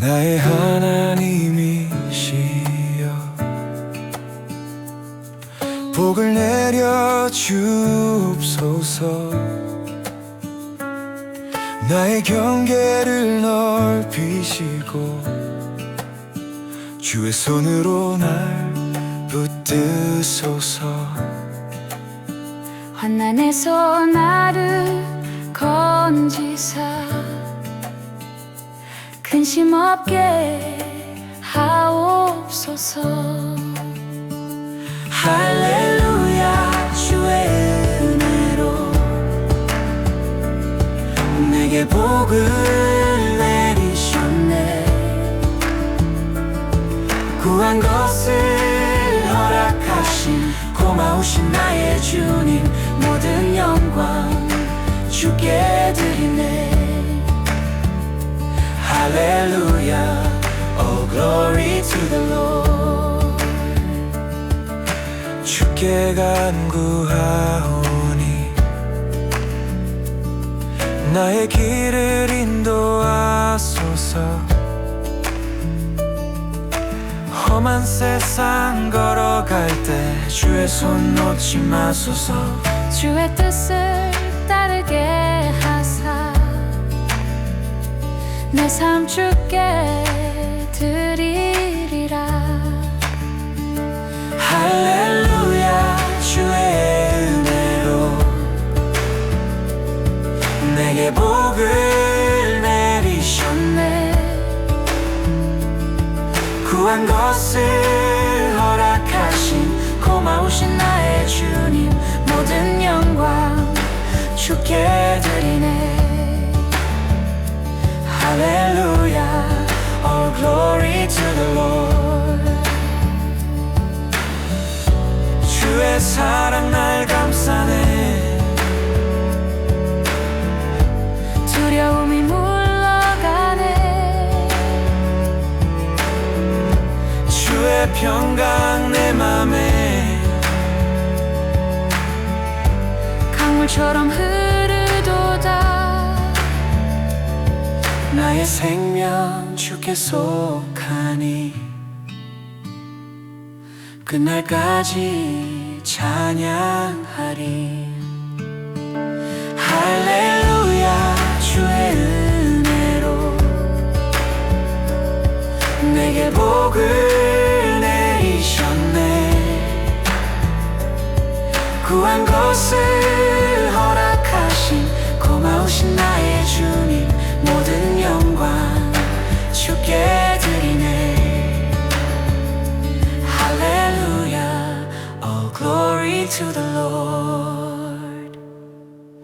나의 하나님이시여. 복을 내려 주옵소서. 나의 경계를 넓히시고 주의 손으로 날 붙드소서. 환난에서 나를 건지사. 근심 없게 하옵소서. 할렐루야 주의 은혜로. 내게 복을 내리셨네. 구한 것을 허락하신 고마우신 나의 주님 모든 영광 주께 드리네 할렐루야. Oh glory to the Lord. 주께 간구하오니 나의 길을 인도하소서. 험한 세상 걸어갈 때 주의 손 놓지 마소서. 주의 뜻을 따르게 하사 내 삶 주께 드리리라. 할렐루야 주의 은혜로 내게 복을 내리셨네. 구한 것을 허락하신 고마우신 나의 주님 모든 영광 주께 드리네 할렐루야. All glory to the Lord. 주의 사랑 날 감싸네. 두려움이 물러가네. 주의 평강 내 맘에 강물처럼 흐르 나의 생명 주께 속하니 그날까지 찬양하리. 할렐루야 주의 은혜로 내게 복을 내리셨네. 구한 것을 허락하신 고마우신 나의 주님 to the Lord